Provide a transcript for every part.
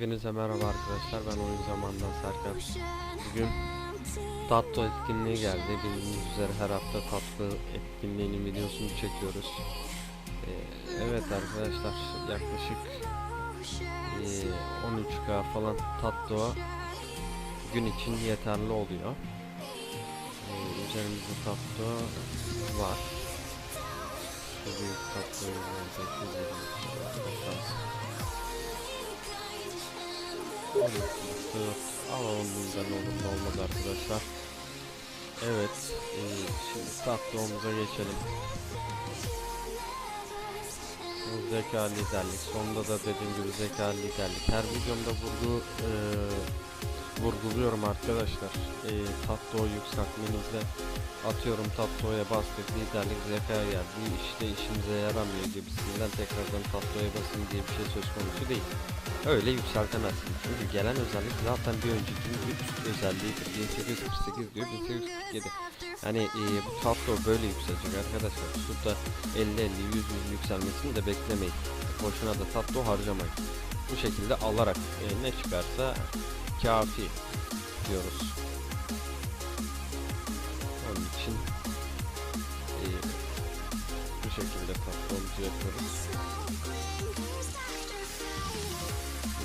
Hepinize merhaba arkadaşlar. Ben oyun zamandan Serkan. Bugün tatlı etkinliği geldi. Bildiğiniz üzere her hafta tatlı etkinliğinin videosunu çekiyoruz. Ee, evet arkadaşlar yaklaşık ee, 13k falan tatlı gün için yeterli oluyor. Ee, üzerimizde tatlı var. Şu büyük tatlı Alalım bundan olur ne olmaz arkadaşlar. Evet, e, şimdi tatlımıza geçelim. Zeka liderlik. Sonunda da dediğim gibi zeka liderlik. Her videomda vurgu e, vurguluyorum arkadaşlar. E, tatlı o yükseltmenizde atıyorum tatlıya bastık liderlik zeka geldi işte işimize yaramıyor gibisinden tekrardan tatlıya basın diye bir şey söz konusu değil. Öyle yükseltemezsiniz. Çünkü gelen özellik zaten bir önceki üst özelliğidir. 1848 diyor 1847. Yani e, bu tatlı böyle yükselecek arkadaşlar. Tutup 50 50 100 100 yükselmesini de beklemeyin. Boşuna da tatlı harcamayın. Bu şekilde alarak e, ne çıkarsa kafi diyoruz. Onun için e, bu şekilde tatlımızı yapıyoruz.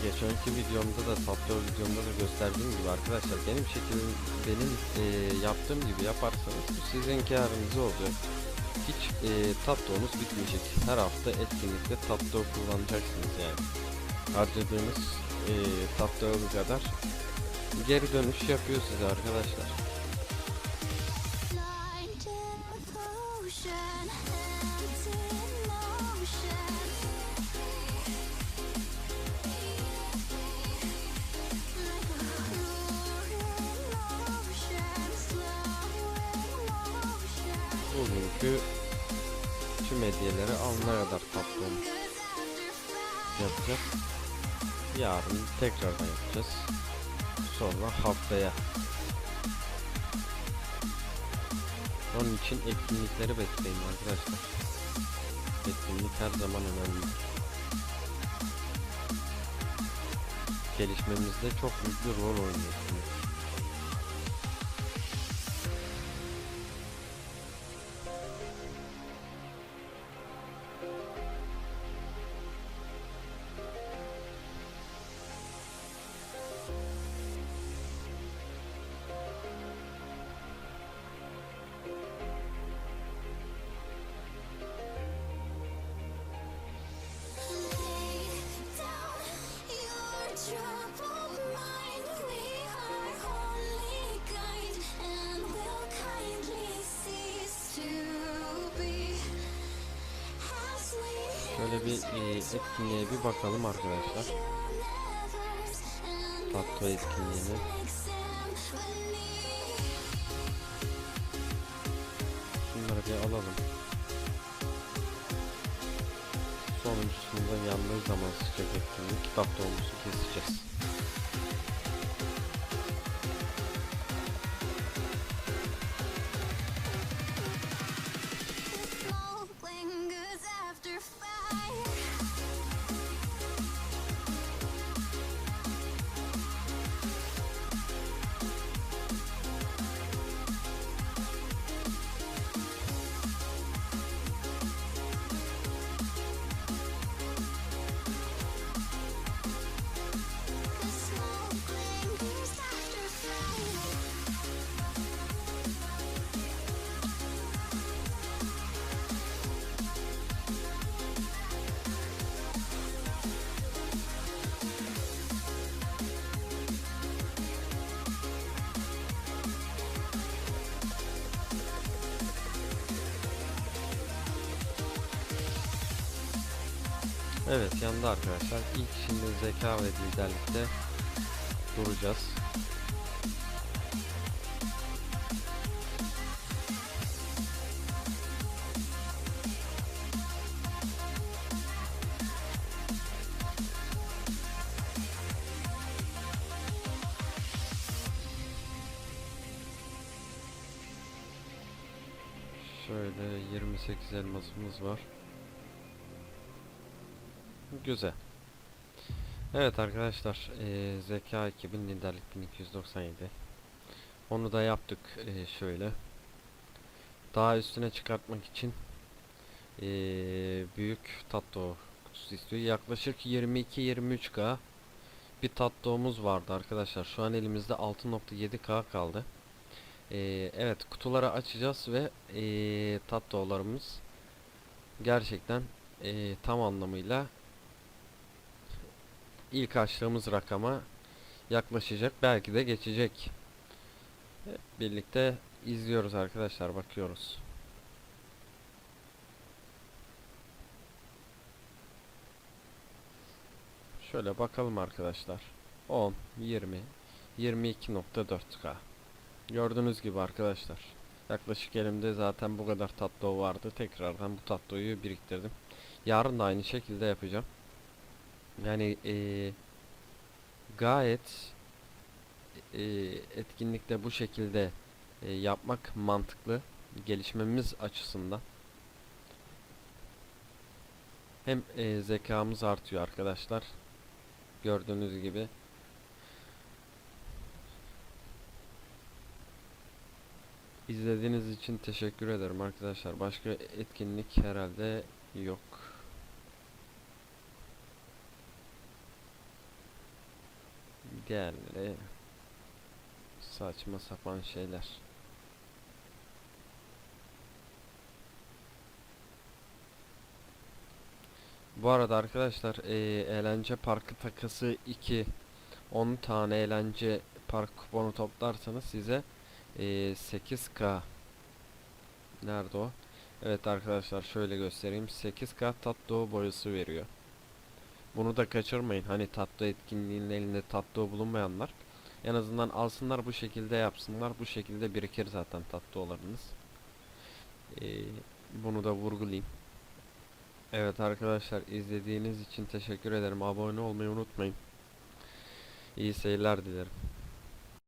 Geçenki videomda da tatlı videomda da gösterdiğim gibi arkadaşlar benim şekil benim e, yaptığım gibi yaparsanız bu sizin karınız olacak. Hiç e, tatlıonuz bitmeyecek. Her hafta etkinlikte tatlı kullanacaksınız yani. Harcadığınız e, tatlı kadar geri dönüş yapıyor size arkadaşlar. Bugünkü tüm hediyeleri alana kadar tatlı yapacağız. Yarın tekrardan yapacağız. Sonra haftaya. Onun için etkinlikleri bekleyin arkadaşlar. Etkinlik her zaman önemli. Gelişmemizde çok büyük bir rol oynuyor. Şöyle bir e, etkinliğe bir bakalım arkadaşlar. Tatlı etkinliğine. Şunları bir alalım. Sonuncusunda yandığı zaman sıcak etkinlik kitap dolmusu keseceğiz. Evet yandı arkadaşlar. İlk şimdi zeka ve liderlikte duracağız. Şöyle 28 elmasımız var. Güzel. Evet arkadaşlar eee, zeka 2000 liderlik 1297 onu da yaptık eee, şöyle. Daha üstüne çıkartmak için eee, büyük tatto kutusu istiyor. Yaklaşık 22-23k bir tattomuz vardı arkadaşlar. Şu an elimizde 6.7k kaldı. Eee, evet kutuları açacağız ve eee tattolarımız gerçekten eee, tam anlamıyla ilk açtığımız rakama yaklaşacak. Belki de geçecek. Birlikte izliyoruz arkadaşlar. Bakıyoruz. Şöyle bakalım arkadaşlar. 10, 20, 22.4K. Gördüğünüz gibi arkadaşlar. Yaklaşık elimde zaten bu kadar tatlı vardı. Tekrardan bu tatlıyı biriktirdim. Yarın da aynı şekilde yapacağım. Yani eee, gayet eee, etkinlikte bu şekilde eee, yapmak mantıklı. Gelişmemiz açısından. Hem eee, zekamız artıyor arkadaşlar. Gördüğünüz gibi. İzlediğiniz için teşekkür ederim arkadaşlar. Başka etkinlik herhalde yok. Diğerleri saçma sapan şeyler. Bu arada arkadaşlar eee, eğlence parkı takısı 2 10 tane eğlence park kuponu toplarsanız size eee, 8k Nerede o? Evet arkadaşlar şöyle göstereyim 8k tatlı boyası veriyor. Bunu da kaçırmayın. Hani tatlı etkinliğinin elinde tatlı bulunmayanlar en azından alsınlar bu şekilde yapsınlar. Bu şekilde birikir zaten tatlı olarınız. Ee, bunu da vurgulayayım. Evet arkadaşlar izlediğiniz için teşekkür ederim. Abone olmayı unutmayın. İyi seyirler dilerim.